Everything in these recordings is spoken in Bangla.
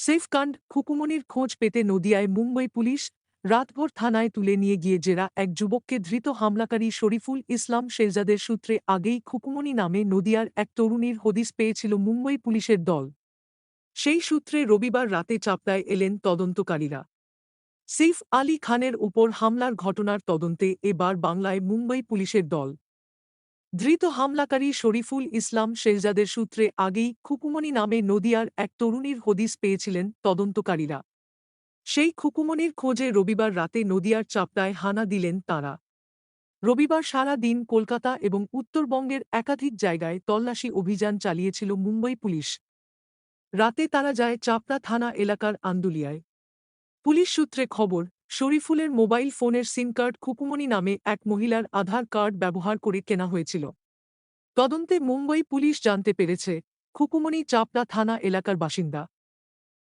সেফকান্ড খুকুমনির খোঁজ পেতে নদিয়ায় মুম্বই পুলিশ রাতভর থানায় তুলে নিয়ে গিয়ে জেরা এক যুবককে ধৃত হামলাকারী শরীফুল ইসলাম শেরজাদের সূত্রে আগেই খুকুমনি নামে নদিয়ার এক তরুণীর হদিস পেয়েছিল মুম্বই পুলিশের দল। সেই সূত্রে রবিবার রাতে চাপড়ায় এলেন তদন্তকারীরা। সিফ আলী খানের উপর হামলার ঘটনার তদন্তে এবার বাংলায় মুম্বই পুলিশের দল। ধৃত হামলাকারী শরীফুল ইসলাম শেহজাদের সূত্রে আগেই খুকুমনি নামে নদিয়ার এক তরুণীর হদিস পেয়েছিলেন তদন্তকারীরা। সেই খুকুমনির খোঁজে রবিবার রাতে নদিয়ার চাপড়ায় হানা দিলেন তাঁরা। রবিবার সারা দিন কলকাতা এবং উত্তরবঙ্গের একাধিক জায়গায় তল্লাশি অভিযান চালিয়েছিল মুম্বই পুলিশ। রাতে তারা যায় চাপড়া থানা এলাকার আন্দুলিয়ায়। পুলিশ সূত্রে খবর শরীফুলের মোবাইল ফোনের সিম কার্ড খুকুমনি নামে এক মহিলার আধার কার্ড ব্যবহার করে কেনা হয়েছিল। তদন্তে মুম্বই পুলিশ জানতে পেরেছে খুকুমনি চাপড়া থানা এলাকার বাসিন্দা।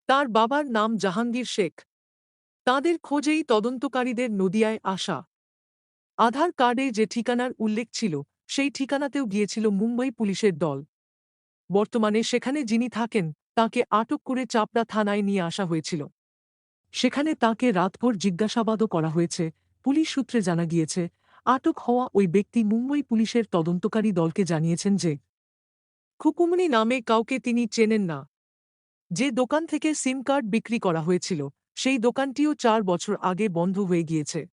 তার বাবার নাম জাহাঙ্গীর শেখ। তাঁদের খোঁজেই তদন্তকারীদের নদিয়ায় আসা। আধার কার্ডে যে ঠিকানার উল্লেখ ছিল, সেই ঠিকানাতেও গিয়েছিল মুম্বই পুলিশের দল। বর্তমানে সেখানে যিনি থাকেন, তাকে আটক করে চাপড়া থানায় নিয়ে আসা হয়েছিল। সেখানে তাকে রাতভর জিজ্ঞাসাবাদও করা হয়েছে। পুলিশ সূত্রে জানা গিয়েছে, আটক হওয়া ওই ব্যক্তি মুম্বই পুলিশের তদন্তকারী দলকে জানিয়েছেন যে, খুকুমনি নামে কাউকে তিনি চেনেন না। যে দোকান থেকে সিম কার্ড বিক্রি করা হয়েছিল, সেই দোকানটিও চার বছর আগে বন্ধ হয়ে গিয়েছে।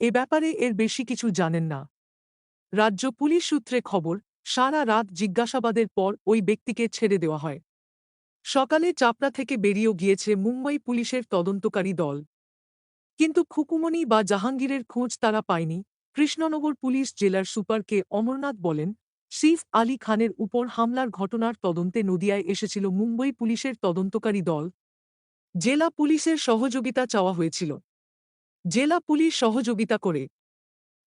এ ব্যাপারে এর বেশি কিছু জানেন না। রাজ্য পুলিশ সূত্রে খবর, সারা রাত জিজ্ঞাসাবাদের পর ওই ব্যক্তিকে ছেড়ে দেওয়া হয়। সকালে চাপড়া থেকে বেরিয়েও গিয়েছে মুম্বই পুলিশের তদন্তকারী দল। কিন্তু খুকুমনি বা জাহাঙ্গীরের খোঁজ তারা পায়নি। কৃষ্ণনগর পুলিশ জেলার সুপারকে অমরনাথ বলেন সিফ আলী খানের উপর হামলার ঘটনার তদন্তে নদিয়ায় এসেছিল মুম্বই পুলিশের তদন্তকারী দল। জেলা পুলিশের সহযোগিতা চাওয়া হয়েছিল। জেলা পুলিশ সহযোগিতা করে।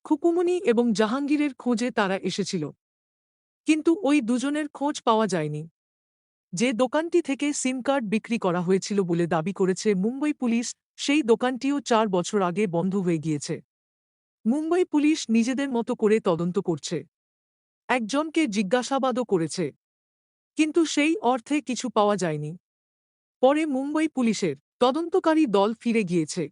খুকুমনি এবং জাহাঙ্গীরের খোঁজে তারা এসেছিল। কিন্তু ওই দুজনের খোঁজ পাওয়া যায়নি। যে দোকানটি থেকে সিম কার্ড বিক্রি করা হয়েছিল বলে দাবি করেছে মুম্বই পুলিশ, সেই দোকানটিও চার বছর আগে বন্ধ হয়ে গিয়েছে। মুম্বই পুলিশ নিজেদের মতো করে তদন্ত করছে। একজনকে জিজ্ঞাসাবাদও করেছে। কিন্তু সেই অর্থে কিছু পাওয়া যায়নি। পরে মুম্বই পুলিশের তদন্তকারী দল ফিরে গিয়েছে।